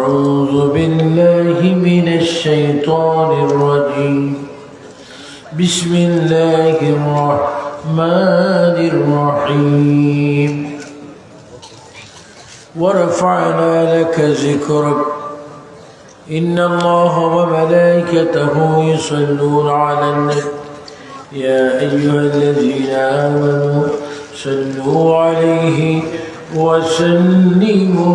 أعوذ بالله من الشيطان الرجيم. بسم الله الرحمن الرحيم. ورفعنا لك ذكرك. إن الله وملائكته يصلون على النبي. يا أيها الذين آمنوا صلوا عليه وسلموا.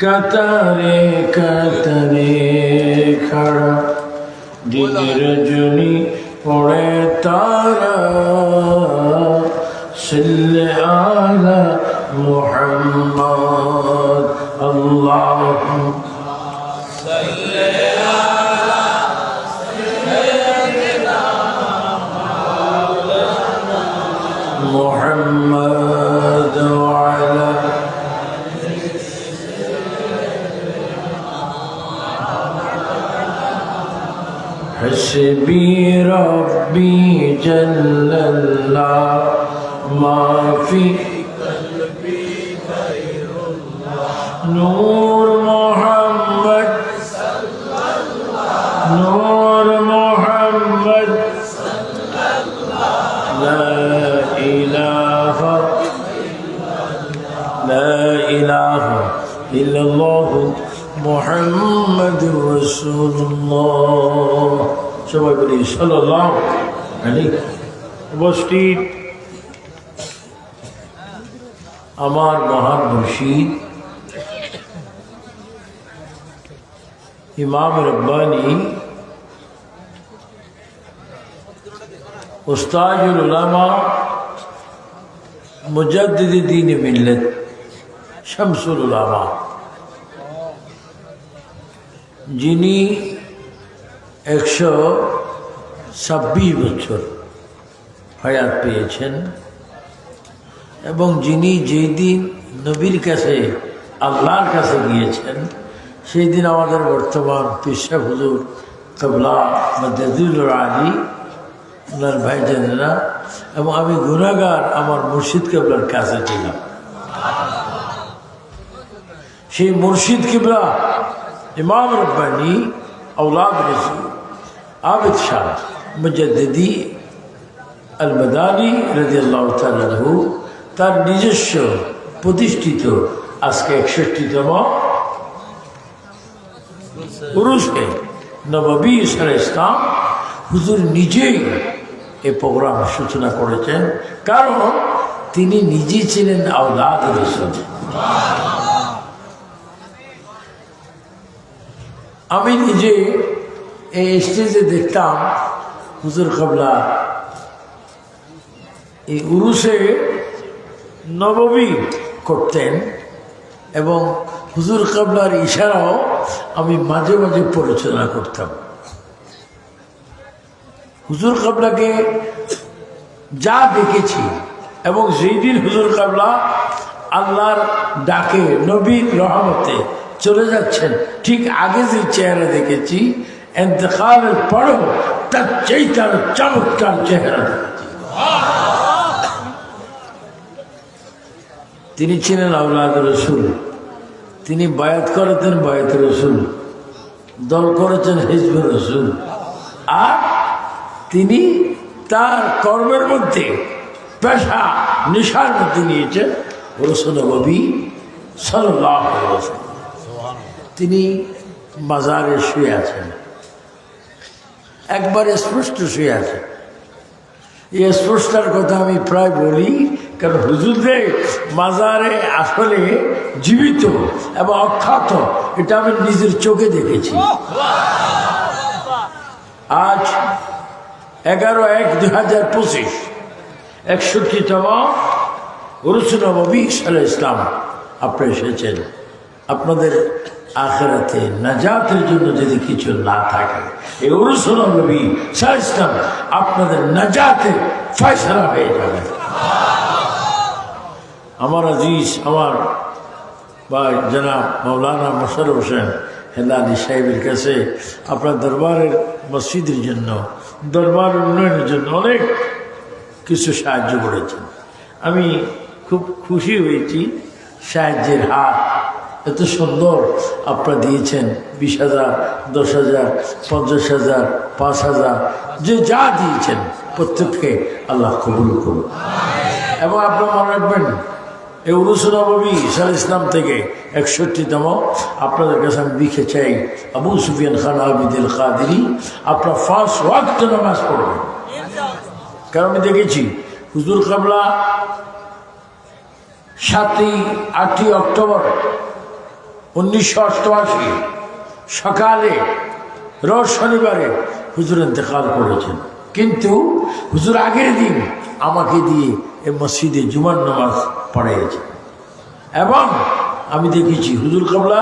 কাতারে কাতারে খাড়া দিন রজনী পড়ে তারা সিল্লে আলা মুহাম্মদ আল্লাহ محمد حسبي ربي جل الله ما في قلبي غير الله نور সবাই বলি সাল্লাহ আলী উপস্থিত আমার মহান মুর্শিদ ইমাম রব্বানী উস্তাজুল উলামা মুজাদ্দিদ দিন মিল্লত শামসুল উলামা। যিনি একশো ছাব্বিশ বছর হায়াত পেয়েছেন। এবং যিনি যেই দিন নবীর কাছে, আল্লাহর কাছে গিয়েছেন, সেই দিন আমাদের বর্তমান পিসা হুজুর তবলা মদাদুল আলী, ওনার ভাই জানেনা, এবং আমি গুণাগার আমার মুর্শিদ কেবলার কাছে ছিলাম। সেই মুর্শিদ কেবলা ইমাম রব্বানি আউলাদ রসুল عابد شاہ মুজাদ্দি আলবদানি রাজিয়াল্লাহ তালু তার নিজস্ব প্রতিষ্ঠিত আজকে একষট্টিতম পুরুষে নবী সাল ইসলাম হুজুর নিজেই এ প্রোগ্রাম সূচনা করেছেন। কারণ তিনি নিজেই ছিলেন আওলাদ রসুল। আমি নিজে এই স্টেজে দেখতাম হুজুর কবলা, এই উরুষে নববী করতেন এবং হুজুর কাবলার ইশারাও আমি মাঝে মাঝে পরিচালনা করতাম। হুজুর কাবলাকে যা দেখেছি এবং যেই দিন হুজুর কাবলা আল্লাহর ডাকে নবীর রহমতে চলে যাচ্ছেন, ঠিক আগে যে চেহারা দেখেছি এতেকালের পরেও তার চেয়ে চমৎকার চেহারা। তিনি ছিলেন আউলাদ রসুল। তিনি বায়াত করেছেন বায়াত রসুল। দল করেছেন হিজব রসুল। আর তিনি তার কর্মের মধ্যে পেশা, নেশার মধ্যে নিয়েছেন রসুল নবী সাল্লাহ তিনি বাজারে শুয়ে আছেন। একবার স্পষ্ট শুয়ে আছে। এই স্পষ্টার কথা আমি প্রায় বলি, কারণ হুজুরদের মাজারে আসলে জীবিত এবং অখ্যাত, এটা আমি নিজের চোখে দেখেছি। আজ এগারো এক দু হাজার পঁচিশ, একষট্টিতম রসুনবী সাল ইসলাম আপনি এসেছেন। আপনাদের আখেরাতে নাজাতের জন্য যদি কিছু না থাকে। এই অনুসরণ নবী সাল আপনাদের নাজাতের ফয়সলা হয়ে যাবে আমার আজিজ, আমার ভাই জনাব মৌলানা মোশারফ হোসেন হেলালি সাহেবের কাছে আপনার দরবারের মসজিদের জন্য, দরবার উন্নয়নের জন্য অনেক কিছু সাহায্য করেছেন। আমি খুব খুশি হয়েছি সাহায্যের হাত এত সুন্দর আপনারা দিয়েছেন বিশ হাজার, দশ হাজার, পঞ্চাশ হাজার, পাঁচ হাজার, যে যা দিয়েছেন প্রত্যেককে আল্লাহ কবুল করুন। এবং আপনার মনে রাখবেন, এই উরুসনবী ইসাল ইসলাম থেকে একষট্টিতম আপনাদের কাছে আমি লিখে চাই, আবু সুফিয়ান খান আবিদুল কাদিরি, আপনার ফার্স্ট ওয়াক্ত নামাজ পড়বেন। কারণ আমি দেখেছি, হুজুর কাবলা সাতই আটই অক্টোবর উনিশশো অষ্টআশি সকালে, রোজ শনিবারে হুজুর ইন্তেকাল করেছেন। কিন্তু হুজুর আগের দিন আমাকে দিয়ে এ মসজিদে জুমার নামাজ পড়াইয়েছেন। এবং আমি দেখেছি হুজুর কাবলা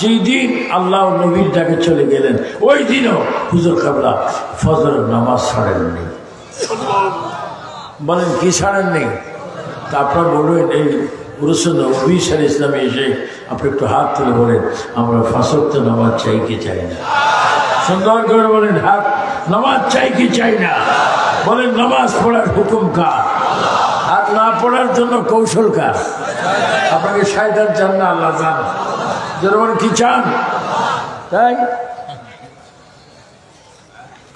যেই দিন আল্লাহ নবীর ডাকে চলে গেলেন, ওই দিনও হুজুর কাবলা ফজরের নামাজ ছাড়েননি। বলেন, কি ছাড়েন নেই তা আপনার বলবেন এই উরসন নবী সাল ইসলামে এসে আপনি একটু হাত তুলে বলেন, আমরা ফাঁসক্ত নামাজ চাই কি চাই না? সুন্দর করে বলেন, হাত, নামাজ চাই কি চাই না? বলেন, নামাজ পড়ার হুকুম কার? আর না পড়ার জন্য কৌশল কার? আপনাকে সাইদান চান না, আল্লাহ চান। যেমন কি চান? তাই?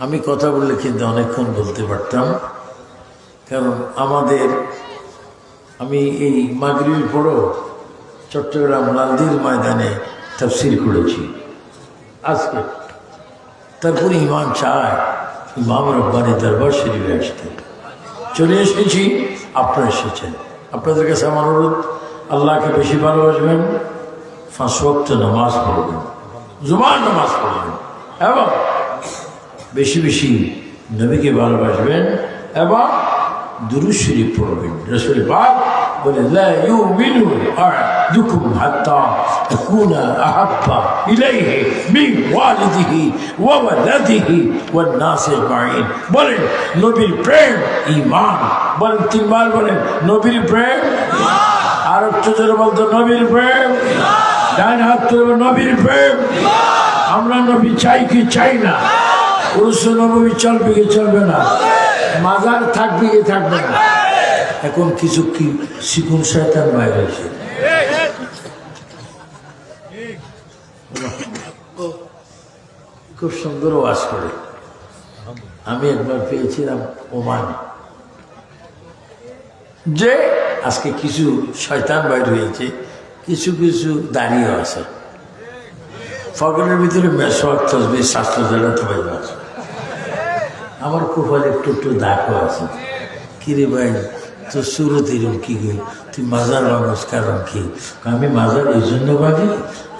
আমি কথা বললে কিন্তু অনেকক্ষণ বলতে পারতাম, কারণ আমাদের আমি এই মাগরির পরও চট্টগ্রাম লালদির ময়দানে তফসিল করেছি। আজকে তারপরে ইমান চায়, ইমাম রব্বানি দরবার শরীফে আসতে। চলে এসেছি, আপনারা এসেছেন। আপনাদের কাছে আমার অনুরোধ, আল্লাহকে বেশি ভালোবাসবেন, পাঁচ নামাজ পড়বেন, জুমার নামাজ পড়বেন, এবং বেশি বেশি নবীকে ভালোবাসবেন, এবং দুরুশরী পড়বেন রসুল পাক বলে, লা ইউমিনু আহাদুকুম হাত্তা আকুনা আহাব্বা ইলাইহি মিন ওয়ালিদিহি ওয়া ওয়ালাদিহি ওয়ান নাস আজমাইন। বলেন, নবীর প্রেম ঈমান। বলেন তিনবার বলেন, নবীর প্রেম আর একটু জোরে বলতো প্রেম ডান হাত তুলবে নবীর প্রেম আমরা নবী চাই কি চাই না। পুরুষ নবী চলবে কি চলবে না। মাজার থাকবে কি থাকবে না। এখন কিছু কি শিকুন শয়তান বাইরে হয়েছে। খুব সুন্দর ওয়াজ করে। আমি একবার পেয়েছিলাম ওমান। যে আজকে কিছু শয়তান বাইর হয়েছে, কিছু কিছু দাঁড়িয়ে আছে। ফগলের ভিতরে মেসওয়াক তসবি, স্বাস্থ্য জানাতে পারবে আছে। আমার কোপালে একটু একটু দাগও আছে। কিরে ভাই তোর সুরত এরকম কি গে তুই মাজার বাগস কারণ কি? আমি মাজার এই জন্য বাগি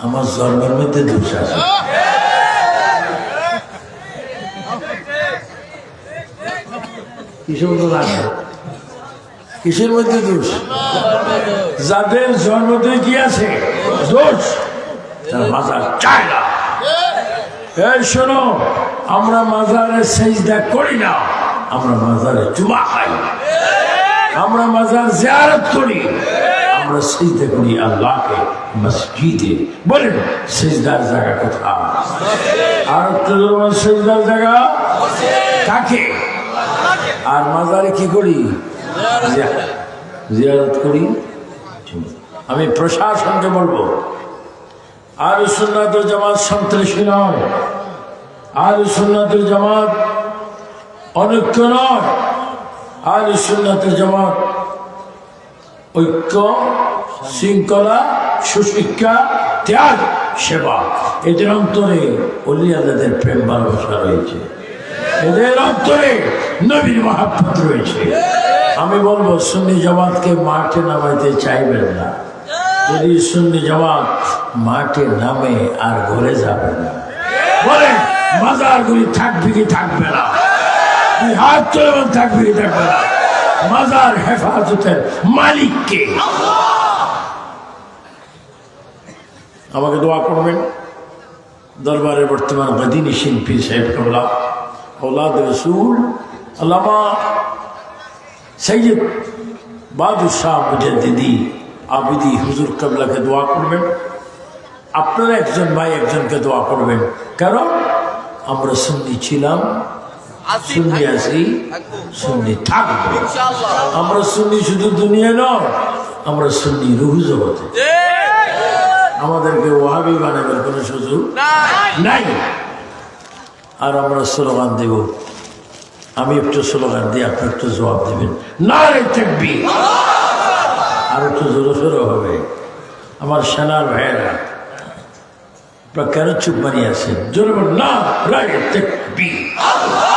আমার জন্মের মধ্যে দোষ আছে। কিসের মধ্যে কিসের মধ্যে দোষ? যাদের জন্মতে কি আছে? দোষ। তার মাজার চায় না। এই শোনো, আমরা মাজারে সেজদা করি না, আমরা মাজারে চুমা খাই আমরা মাজার জিয়ারত করি। আমরা সেজদা করি আল্লাহকে, মসজিদে। বলেন, সেজদার জায়গা কোথায়? আর সেজদার জায়গা কাকে? আর মাজারে কি করি? জিয়া- জিয়ারত করি। আমি প্রশাসনকে বলব আর সুন্নাতুল জামাত সন্ত্রাসী নয়। আর সুন্নাতুল জামাত অনৈক্য নয়। আর সুন্নাতুল জামাত, ঐক্য, শৃঙ্খলা, সুশিক্ষা, ত্যাগ, সেবা, এদের অন্তরে অলিয়াদের প্রেম ভালোবাসা রয়েছে। এদের অন্তরে নবীর মহাপত রয়েছে। আমি বলব, সুন্নি জামাতকে মাঠে নামাইতে চাইবেন না। যদি সুন্নি জামাত মাঠে নামে আর ঘরে যাবে না। বলেন, মাজারগুলি থাকবে কি থাকবে না? দুই হাত চলবেন থাকবি দেখবেন মাজার হেফাজতের মালিককে। আমাকে দোয়া করবেন। দরবারের বর্তমান মদিনী শিল্পী সাহেব কমলা ওলাদ রসুল, আল্লামা সৈয়দ বুঝে দিদি, আবিদি হুজুর কমলাকে দোয়া করবেন। আপনারা একজন ভাই একজনকে দোয়া করবেন। কারণ আমরা সুন্নি ছিলাম। সুন্নি আছি সুন্নি থাকব। আমরা সুন্নি শুধু দুনিয়া নয় আমরা সুন্নি রুহু জগতে। আমাদেরকে ওয়াহাবি বানাবার কোনো সুযোগ নাই। আর আমরা স্লোগান দেব। আমি একটু স্লোগান দিই আপনি একটু জবাব দেবেন। না রে থাকবি আর একটু জোরে সোরে হবে। আমার সেনার ভাইয়েরা আপনারা কেন চুপ মারিয়ে আছেন? জোরে না রে থাকবি না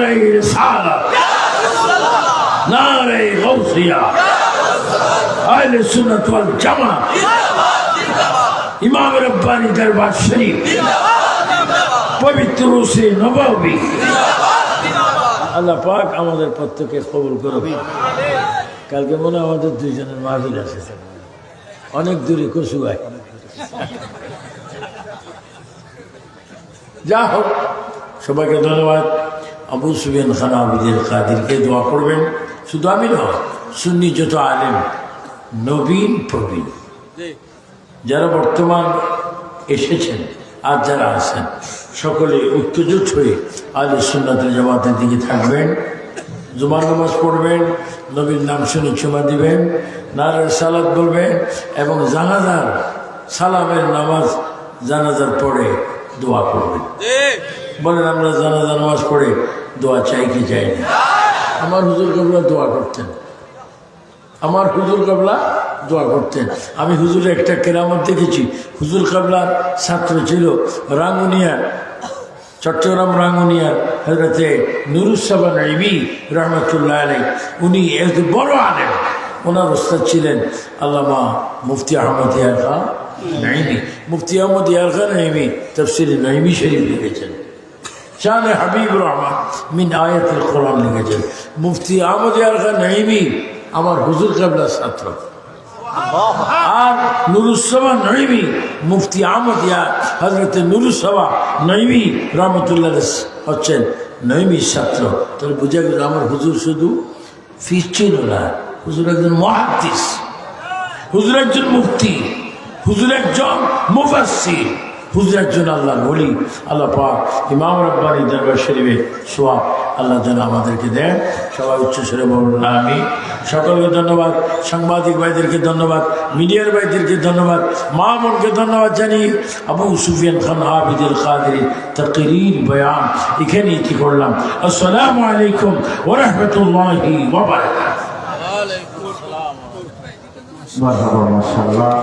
রে সালা না রে গৌসিয়া। আহলে সুন্নাত ওয়াল জামা ইমাম রব্বানি দরবার শরীফ। পবিত্র সে নবাবী। আল্লাহ পাক আমাদের প্রত্যেকে কবুল করবে কালকে মনে আমাদের দুইজনের মাহফিল আছে অনেক দূরে কচুয়ায়। যা হোক, সবাইকে ধন্যবাদ। আবু সুবিয়ান খান আবিদের কাদিরকে দোয়া করবেন। শুধু আমি নয় সুন্নি যত আলেম নবীন প্রবীণ। যারা বর্তমান এসেছেন আর যারা আছেন সকলে ঐক্যজোট হয়ে আজ সুন্নাতের জামাতের দিকে থাকবেন। জুমার নামাজ পড়বেন নবীর নাম শুনে চুমা দিবেন নারের সালাদ বলবেন এবং জানাজার সালামের নামাজ জানাজার পরে দোয়া করবেন। বলেন আমরা জানাজা নামাজ পড়ে দোয়া চাই কি চাই না। আমার হুজুর কবলা দোয়া করতেন। আমার হুজুর কাবলা দোয়া করতেন। আমি হুজুরের একটা কেরামত দেখেছি। হুজুর কাবলার ছাত্র ছিল রাঙ্গুনিয়া, চট্টগ্রাম রাঙ্গুনিয়ার হজরতে নুরুসাবান ইবি রহমতুল্লাহ আলী উনি এক বড় আলেন ওনার ওস্তাদ ছিলেন আল্লামা মুফতি আহমদ ইয়ার খান নাইমি। মুফতি আহমদ ইয়ার খান নাইমি তফসির নাইমি শরীফ লিখেছেন। শাহ হাবিব রহমান মিন আয়াতুল কোরআন লিখেছেন। মুফতি আহমদ ইয়ার খান নাইমি, আমার হুজুর কাবলার ছাত্র। আর নুরুসভা নইমি, মুফতি আহমদ ইয়া হজরত নুরুসভা নইমি রহমতুল্লাহ হচ্ছেন নইমির ছাত্র। তাহলে বুঝা গেল আমার হুজুর শুধু ফিস ছিল না। হুজুর একজন মহাদিস হুজুর একজন মুফতি, হুজুর একজন মুফাসির হুজুর একজন আল্লাহ বলি আল্লাহ পাক ইমাম রব্বানি দরবার শরীফে সোয়াব আল্লাহ যেন আমাদেরকে দেন। সবাই উচ্চ স্বরে বলুন আমি সকলকে ধন্যবাদ সাংবাদিক ভাইদেরকে ধন্যবাদ মিডিয়ার ভাইদেরকে ধন্যবাদ মা বোনকে ধন্যবাদ জানি আবু সুফিয়ান খান আবিদুল কাদের তকরির বয়ান এখানে কি করলাম। আসসালামু আলাইকুম ওরহমতুল্লাহি ওয়া বারাকাতুহু। মাশাআল্লাহ মাশাআল্লাহ।